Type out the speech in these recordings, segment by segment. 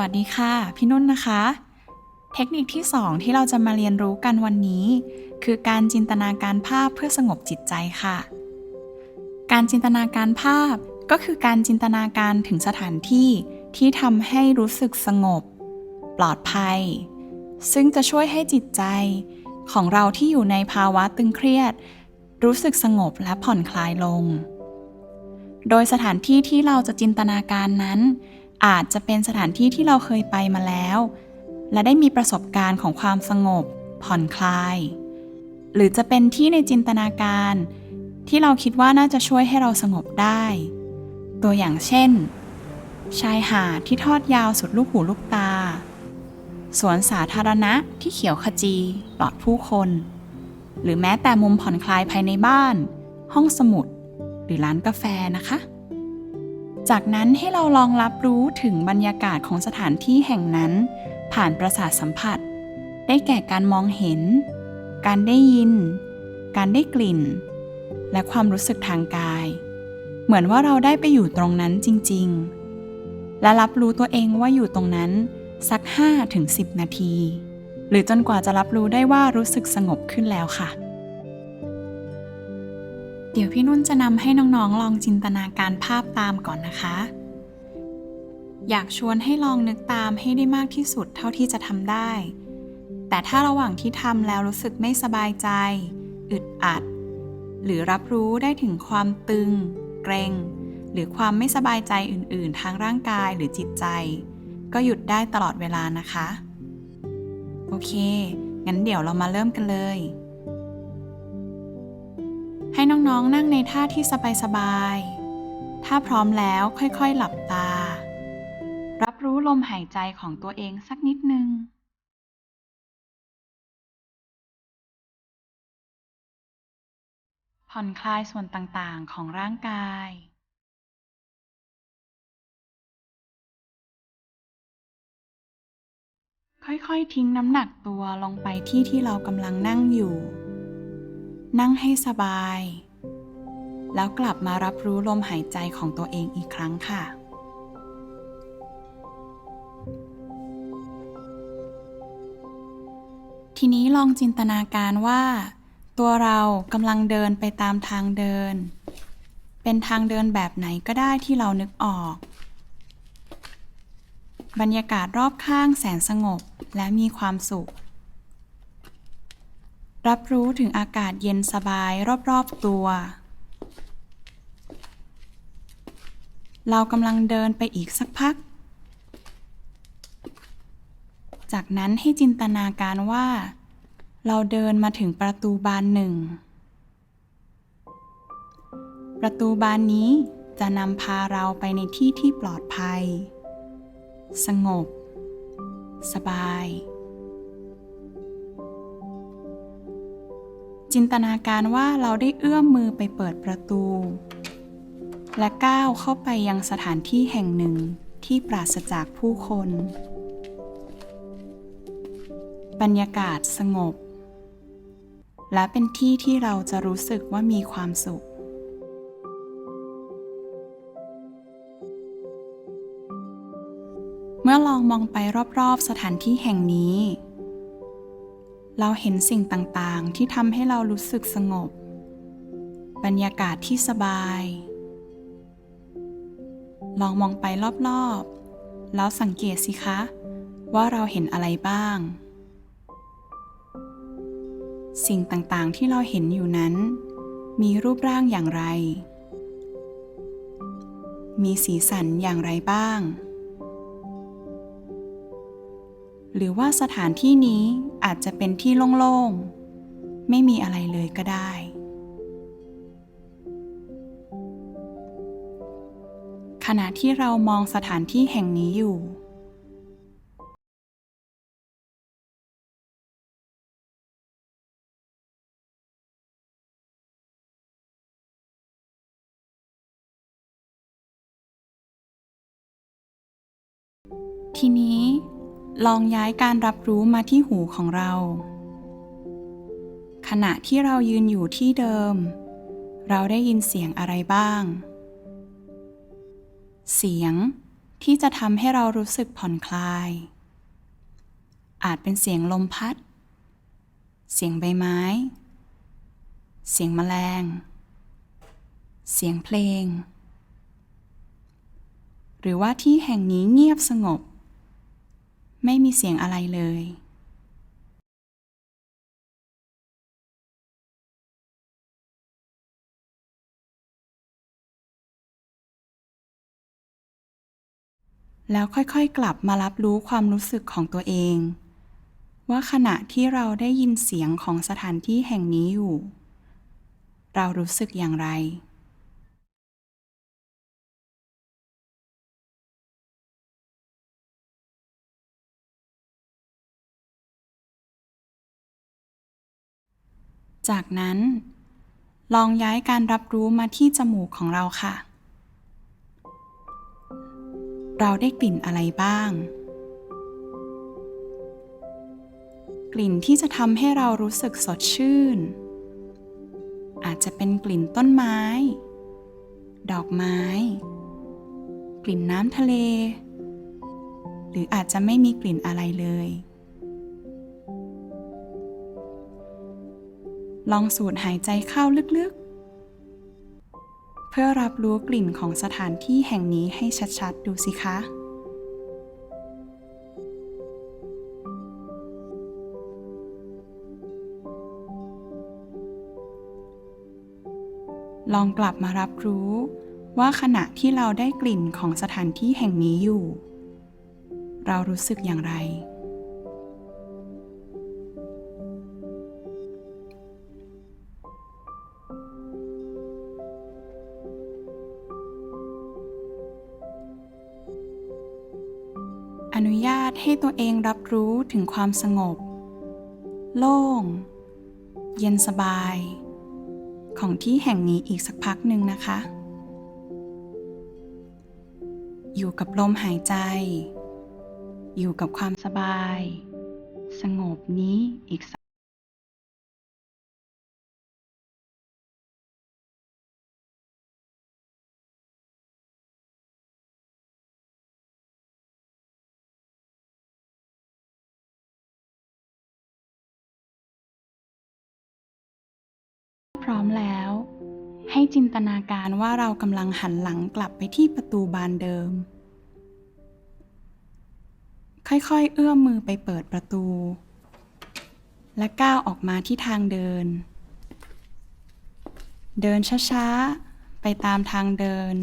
วัสดีค่ะ พี่นุ่นนะคะ เทคนิคที่ 2 ที่เราจะมาเรียนรู้กันวันนี้ คือการจินตนาการภาพเพื่อสงบจิตใจค่ะ การจินตนาการภาพก็คือการจินตนาการถึงสถานที่ที่ทำให้รู้สึกสงบ ปลอดภัย ซึ่งจะช่วยให้จิตใจ ของเราที่อยู่ในภาวะตึงเครียด รู้สึกสงบและผ่อนคลายลง โดยสถานที่ที่เราจะจินตนาการนั้น อาจจะเป็นสถานที่ที่เราเคยไปมาแล้ว และได้มีประสบการณ์ของความสงบ ผ่อนคลาย หรือจะเป็นที่ในจินตนาการ ที่เราคิดว่าน่าจะช่วยให้เราสงบได้ ตัวอย่างเช่น ชายหาดที่ทอดยาวสุดลูกหูลูกตา สวนสาธารณะที่เขียวขจีปลอดผู้คน หรือแม้แต่มุมผ่อนคลายภายในบ้าน ห้องสมุด หรือร้านกาแฟนะคะ จากนั้นให้เราลองรับรู้ถึงบรรยากาศของสถานที่แห่งนั้น ผ่านประสาทสัมผัส ได้แก่การมองเห็น การได้ยิน การได้กลิ่น และความรู้สึกทางกาย เหมือนว่าเราได้ไปอยู่ตรงนั้นจริง ๆ และรับรู้ตัวเองว่าอยู่ตรงนั้นสัก 5-10 นาที หรือจนกว่าจะรับรู้ได้ว่ารู้สึกสงบขึ้นแล้วค่ะ เดี๋ยวพี่นุ่นจะนำให้น้องๆลองจินตนาการภาพตามก่อนนะคะ อยากชวนให้ลองนึกตามให้ได้มากที่สุดเท่าที่จะทำได้ แต่ถ้าระหว่างที่ทำแล้วรู้สึกไม่สบายใจ อึดอัด หรือรับรู้ได้ถึงความตึง เกรงหรือความไม่สบายใจอื่น ๆ ทางร่างกายหรือจิตใจ ก็หยุดได้ตลอดเวลานะคะ โอเค งั้นเดี๋ยวเรามาเริ่มกันเลย ให้น้องๆนั่งในท่าที่สบายๆ ถ้าพร้อมแล้วค่อยๆหลับตา รับรู้ลมหายใจของตัวเองสักนิดนึงผ่อนคลายส่วนต่างๆของร่างกาย ค่อยๆทิ้งน้ำหนักตัวลงไปที่ที่เรากำลังนั่งอยู่ นั่งให้สบาย แล้วกลับมารับรู้ลมหายใจของตัวเองอีกครั้งค่ะทีนี้ลองจินตนาการว่า ตัวเรากำลังเดินไปตามทางเดิน เป็นทางเดินแบบไหนก็ได้ที่เรานึกออก บรรยากาศรอบข้างแสนสงบและมีความสุข รับรู้ถึงอากาศเย็นสบายรอบ ๆ ตัว เรากำลังเดินไปอีกสักพัก จากนั้นให้จินตนาการว่า เราเดินมาถึงประตูบานหนึ่ง ประตูบานนี้จะนำพาเราไปในที่ที่ปลอดภัย สงบ สบาย จินตนาการว่าเราได้เอื้อมมือไปเปิดประตู และก้าวเข้าไปยังสถานที่แห่งหนึ่งที่ปราศจากผู้คน บรรยากาศสงบ และเป็นที่ที่เราจะรู้สึกว่ามีความสุขเมื่อลองมองไปรอบๆสถานที่แห่งนี้ เราเห็นสิ่งต่างๆ ที่ทำให้เรารู้สึกสงบ บรรยากาศที่สบาย ลองมองไปรอบๆ แล้วสังเกตสิคะ ว่าเราเห็นอะไรบ้าง สิ่งต่างๆ ที่เราเห็นอยู่นั้น มีรูปร่างอย่างไร มีสีสันอย่างไรบ้าง หรือว่าสถานที่นี้อาจจะเป็นที่โล่งๆ ไม่มีอะไรเลยก็ได้ ขณะที่เรามองสถานที่แห่งนี้อยู่ ลองย้ายการรับรู้มาที่หูของเรา ขณะที่เรายืนอยู่ที่เดิม เราได้ยินเสียงอะไรบ้าง เสียงที่จะทำให้เรารู้สึกผ่อนคลาย อาจเป็นเสียงลมพัด เสียงใบไม้ เสียงแมลง เสียงเพลง หรือว่าที่แห่งนี้เงียบสงบ ไม่มีเสียงอะไรเลย แล้วค่อยๆ กลับมารับรู้ความรู้สึกของตัวเอง ว่าขณะที่เราได้ยินเสียงของสถานที่แห่งนี้อยู่ เรารู้สึกอย่างไร จากนั้น ลองย้ายการรับรู้มาที่จมูกของเราค่ะ เราได้กลิ่นอะไรบ้าง กลิ่นที่จะทำให้เรารู้สึกสดชื่น อาจจะเป็นกลิ่นต้นไม้ ดอกไม้ กลิ่นน้ำทะเล หรืออาจจะไม่มีกลิ่นอะไรเลย ลองสูดหายใจเข้าลึกๆ เพื่อรับรู้กลิ่นของสถานที่แห่งนี้ให้ชัดๆ ดูสิคะ ลองกลับมารับรู้ว่าขณะที่เราได้กลิ่นของสถานที่แห่งนี้อยู่ เรารู้สึกอย่างไร รับรู้ถึงความสงบ โล่ง เย็นสบาย ของที่แห่งนี้อีกสักพักหนึ่งนะคะ อยู่กับลมหายใจ อยู่กับความสบาย สงบนี้อีก พร้อมแล้ว ให้จินตนาการว่าเรากำลังหันหลังกลับไปที่ประตูบานเดิม ค่อยๆ เอื้อมมือไปเปิดประตู และก้าวออกมาที่ทางเดิน เดินช้าๆ ไปตามทางเดิน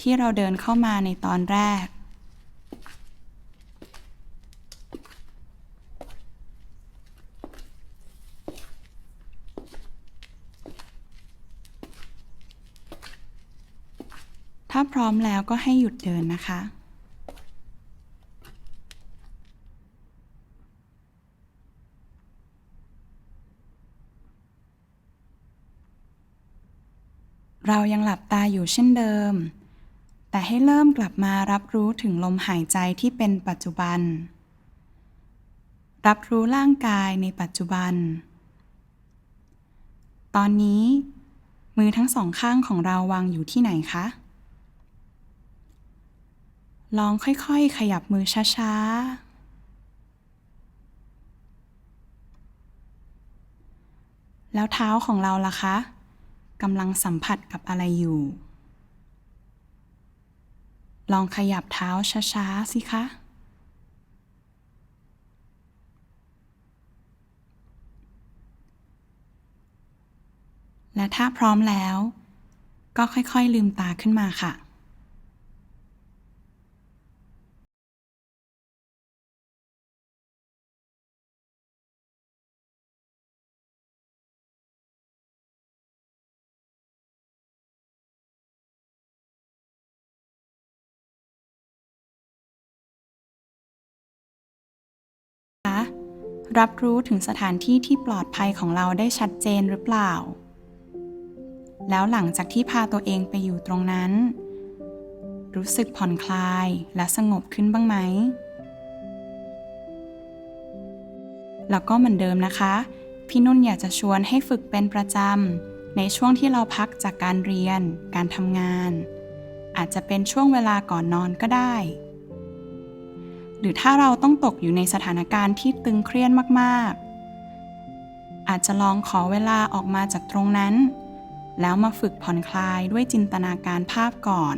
ที่เราเดินเข้ามาในตอนแรก ถ้าพร้อมแล้วก็ให้หยุดเดินนะคะ เรายังหลับตาอยู่เช่นเดิม แต่ให้เริ่มกลับมารับรู้ถึงลมหายใจที่เป็นปัจจุบัน รับรู้ร่างกายในปัจจุบัน ตอนนี้มือทั้งสองข้างของเราวางอยู่ที่ไหนคะ ลองค่อยๆ ขยับมือช้าๆ แล้วเท้าของเราล่ะคะกำลังสัมผัสกับอะไรอยู่ ลองขยับเท้าช้าๆ สิคะ และถ้าพร้อมแล้ว ก็ค่อยๆ ลืมตาขึ้นมาค่ะ รับรู้ถึงสถานที่ที่ปลอดภัยของเราได้ชัดเจนหรือเปล่า แล้วหลังจากที่พาตัวเองไปอยู่ตรงนั้น รู้สึกผ่อนคลายและสงบขึ้นบ้างไหม แล้วก็เหมือนเดิมนะคะ พี่นุ่นอยากจะชวนให้ฝึกเป็นประจำในช่วงที่เราพักจากการเรียน การทำงาน อาจจะเป็นช่วงเวลาก่อนนอนก็ได้ รือถ้าเราต้องตกอยู่ในสถานการณ์ที่ตึงเครียดมากๆ อาจจะลองขอเวลาออกมาจากตรงนั้น แล้วมาฝึกผ่อนคลายด้วยจินตนาการภาพก่อน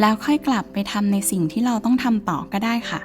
แล้วค่อยกลับไปทำในสิ่งที่เราต้องทำต่อก็ได้ค่ะ